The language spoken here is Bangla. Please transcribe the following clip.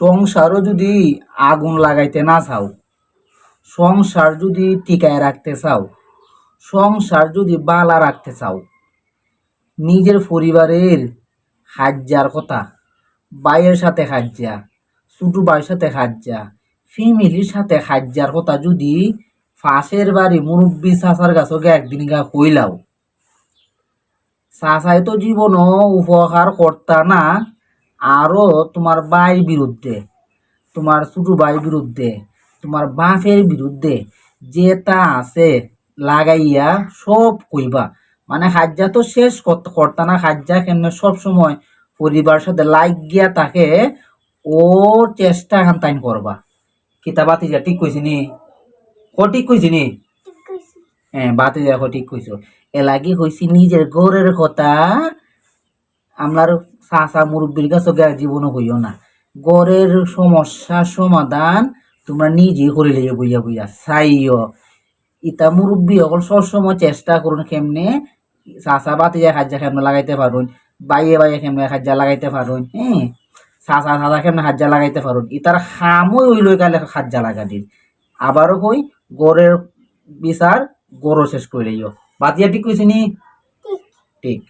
সংসারও যদি আগুন লাগাইতে না চাও, সংসার যদি টিকায় রাখতে চাও, সংসার যদি বালা রাখতে চাও, নিজের পরিবারের হাজ্জার কথা বাইয়ের সাথে হাজ্জা ছোট ভাইয়ের সাথে হাজ্জা ফ্যামিলির সাথে হাজ্জার কথা যদি ফাঁসের বাড়ি মুরব্বী চাচার কাছে গে একদিন গা কইলাও। চাচাই তো জীবনও উপকার কর্তা না আরও তোমার ভাইয়ের বিরুদ্ধে তোমার ছোট ভাইয়ের বিরুদ্ধে তোমার বাপের বিরুদ্ধে যেটা আছে লাগাইয়া সব কইবা। মানে হাজ্জা তো শেষ করতে না হাজ্জা কেন সব সময় পরিবার সাথে লাইক গিয়া তাকে ও চেষ্টা খান তাইন করবা। কিতা বাতি যা ঠিক কইছি নি? ও ঠিক কইছি নি? হ্যাঁ বাতি যা ঠিক কইছো। এলাকি হইছি নিজের ঘরের কথা। আমরার চাচা মুরব্বীর কাছে গিয়া জীবনও হইও না। গড়ের সমস্যার সমাধান তোমরা নিজে করে লিয়ে বইয়া বইয়া চাইও। ইতা মুরব্বী অকল সবসময় চেষ্টা করুন কেমনে চাচা বাতি যায় খাজ্জা কেমনে লাগাইতে পারুন বাইয়ে বাইয়ে কেমনে খাজ্জা লাগাইতে পারুন হ্যাঁ চাচা চাচা কেমনে খাজ্জা লাগাইতে পারুন ইতার খামই ওই লই গেলে খাজ্জা লাগা দিন। আবারও কই গড়ের বিচার গড় শেষ করে লইও। বাতিয়া ঠিক কইছি নি? ঠিক।